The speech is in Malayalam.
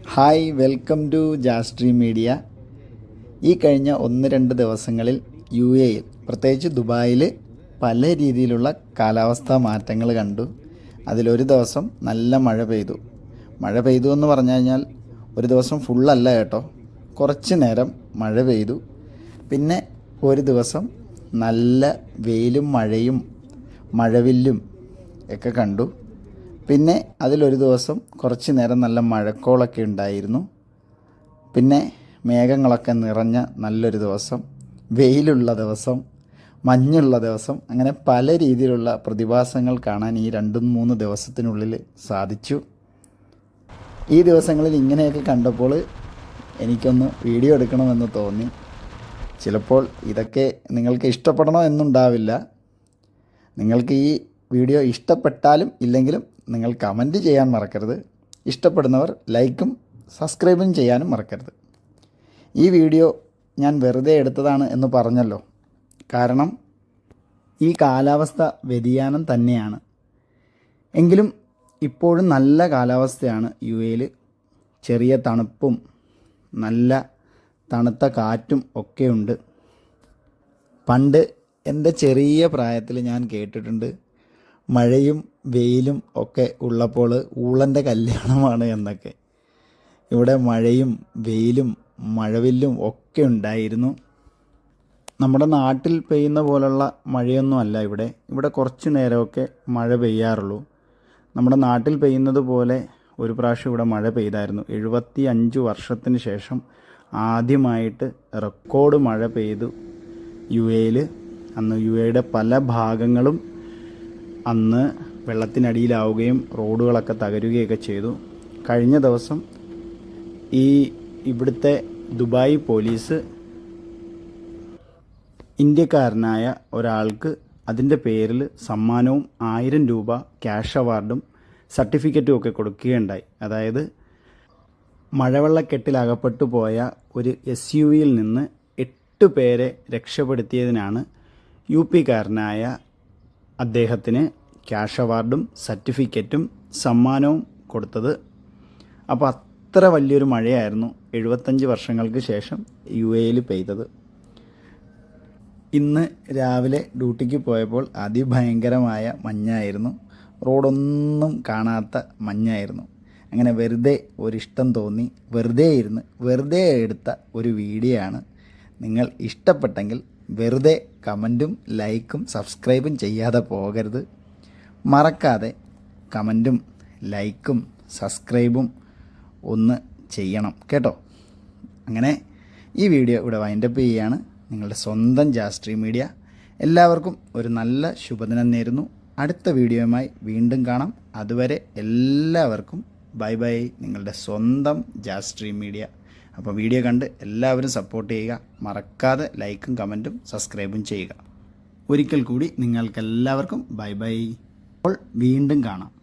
ഹായ് വെൽക്കം ടു ജാസ്ട്രി മീഡിയ ഈ കഴിഞ്ഞ ഒന്ന് രണ്ട് ദിവസങ്ങളിൽ യു എയിൽ പ്രത്യേകിച്ച് ദുബായിൽ പല രീതിയിലുള്ള കാലാവസ്ഥാ മാറ്റങ്ങൾ കണ്ടു. അതിലൊരു ദിവസം നല്ല മഴ പെയ്തു. മഴ പെയ്തു എന്ന് പറഞ്ഞു കഴിഞ്ഞാൽ ഒരു ദിവസം ഫുള്ളല്ല കേട്ടോ. കുറച്ച് നേരം മഴ പെയ്തു. പിന്നെ ഒരു ദിവസം നല്ല വെയിലും മഴയും മഴവില്ലും ഒക്കെ കണ്ടു. പിന്നെ അതിലൊരു ദിവസം കുറച്ച് നേരം നല്ല മഴക്കോളൊക്കെ ഉണ്ടായിരുന്നു. പിന്നെ മേഘങ്ങളൊക്കെ നിറഞ്ഞ നല്ലൊരു ദിവസം വെയിലുള്ള ദിവസം മഞ്ഞുള്ള ദിവസം അങ്ങനെ പല രീതിയിലുള്ള പ്രതിഭാസങ്ങൾ കാണാൻ ഈ രണ്ടും മൂന്ന് ദിവസത്തിനുള്ളിൽ സാധിച്ചു. ഈ ദിവസങ്ങളിൽ ഇങ്ങനെയൊക്കെ കണ്ടപ്പോൾ എനിക്കൊന്ന് വീഡിയോ എടുക്കണമെന്ന് തോന്നി. ചിലപ്പോൾ ഇതൊക്കെ നിങ്ങൾക്ക് ഇഷ്ടപ്പെടണമെന്നുണ്ടാവില്ല നിങ്ങൾക്ക് ഈ വീഡിയോ ഇഷ്ടപ്പെട്ടാലും ഇല്ലെങ്കിലും നിങ്ങൾ കമന്റ് ചെയ്യാൻ മറക്കരുത്. ഇഷ്ടപ്പെടുന്നവർ ലൈക്കും സബ്സ്ക്രൈബും ചെയ്യാനും മറക്കരുത്. ഈ വീഡിയോ ഞാൻ വെറുതെ എടുത്തതാണ് എന്ന് പറഞ്ഞല്ലോ. കാരണം ഈ കാലാവസ്ഥ വ്യതിയാനം തന്നെയാണ്. എങ്കിലും ഇപ്പോഴും നല്ല കാലാവസ്ഥയാണ് യു എയിൽ ചെറിയ തണുപ്പും നല്ല തണുത്ത കാറ്റും ഒക്കെയുണ്ട്. പണ്ട് എന്റെ ചെറിയ പ്രായത്തിൽ ഞാൻ കേട്ടിട്ടുണ്ട് മഴയും വെയിലും ഒക്കെ ഉള്ളപ്പോൾ ഊളന്റെ കല്യാണമാണ് എന്നൊക്കെ. ഇവിടെ മഴയും വെയിലും മഴവില്ലും ഒക്കെ ഉണ്ടായിരുന്നു. നമ്മുടെ നാട്ടിൽ പെയ്യുന്ന പോലുള്ള മഴയൊന്നും അല്ല ഇവിടെ. ഇവിടെ കുറച്ച് നേരമൊക്കെ മഴ പെയ്യാറുള്ളൂ. നമ്മുടെ നാട്ടിൽ പെയ്യുന്നത് പോലെ ഒരു പ്രാവശ്യം ഇവിടെ മഴ പെയ്തായിരുന്നു. എഴുപത്തി അഞ്ച് വർഷത്തിന് ശേഷം ആദ്യമായിട്ട് റെക്കോർഡ് മഴ പെയ്തു യു എയിൽ അന്ന് യു എയുടെ പല ഭാഗങ്ങളും അന്ന് വെള്ളത്തിനടിയിലാവുകയും റോഡുകളൊക്കെ തകരുകയൊക്കെ ചെയ്തു. കഴിഞ്ഞ ദിവസം ഈ ഇവിടുത്തെ ദുബായ് പോലീസ് ഇന്ത്യക്കാരനായ ഒരാൾക്ക് അതിന്റെ പേരിൽ സമ്മാനവും ആയിരം രൂപ ക്യാഷ് അവാർഡും സർട്ടിഫിക്കറ്റും ഒക്കെ കൊടുക്കുകയുണ്ടായി. അതായത് മഴവെള്ളക്കെട്ടിലകപ്പെട്ടു പോയ ഒരു എസ് യു വിയിൽ നിന്ന് എട്ട് പേരെ രക്ഷപ്പെടുത്തിയതിനാണ് യു പിക്കാരനായ അദ്ദേഹത്തിന് ക്യാഷ് അവാർഡും സർട്ടിഫിക്കറ്റും സമ്മാനവും കൊടുത്തത്. അപ്പോൾ അത്ര വലിയൊരു മഴയായിരുന്നു എഴുപത്തഞ്ച് വർഷങ്ങൾക്ക് ശേഷം യു എയിൽ പെയ്തത്. ഇന്ന് രാവിലെ ഡ്യൂട്ടിക്ക് പോയപ്പോൾ അതിഭയങ്കരമായ മഞ്ഞായിരുന്നു. റോഡൊന്നും കാണാത്ത മഞ്ഞായിരുന്നു. അങ്ങനെ വെറുതെ ഒരിഷ്ടം തോന്നി. വെറുതെ ഇരുന്ന് വെറുതെ എടുത്ത ഒരു വീഡിയോ ആണ് നിങ്ങൾ ഇഷ്ടപ്പെട്ടെങ്കിൽ വെറുതെ കമന്റും ലൈക്കും സബ്സ്ക്രൈബും ചെയ്യാതെ പോകരുത്. മറക്കാതെ കമന്റും ലൈക്കും സബ്സ്ക്രൈബും ഒന്ന് ചെയ്യണം കേട്ടോ. അങ്ങനെ ഈ വീഡിയോ ഇവിടെ വൈൻഡപ്പ് ചെയ്യുകയാണ്. നിങ്ങളുടെ സ്വന്തം ജാസ്ട്രീ മീഡിയ. എല്ലാവർക്കും ഒരു നല്ല ശുഭദിനം നേരുന്നു. അടുത്ത വീഡിയോയുമായി വീണ്ടും കാണാം. അതുവരെ എല്ലാവർക്കും ബൈ ബൈ. നിങ്ങളുടെ സ്വന്തം ജാസ്ട്രീ മീഡിയ. അപ്പോൾ വീഡിയോ കണ്ട് എല്ലാവരും സപ്പോർട്ട് ചെയ്യുക. മറക്കാതെ ലൈക്കും കമന്റും സബ്സ്ക്രൈബും ചെയ്യുക. ഒരിക്കൽ കൂടി നിങ്ങൾക്കെല്ലാവർക്കും ബൈ ബൈ അപ്പോൾ വീണ്ടും കാണാം.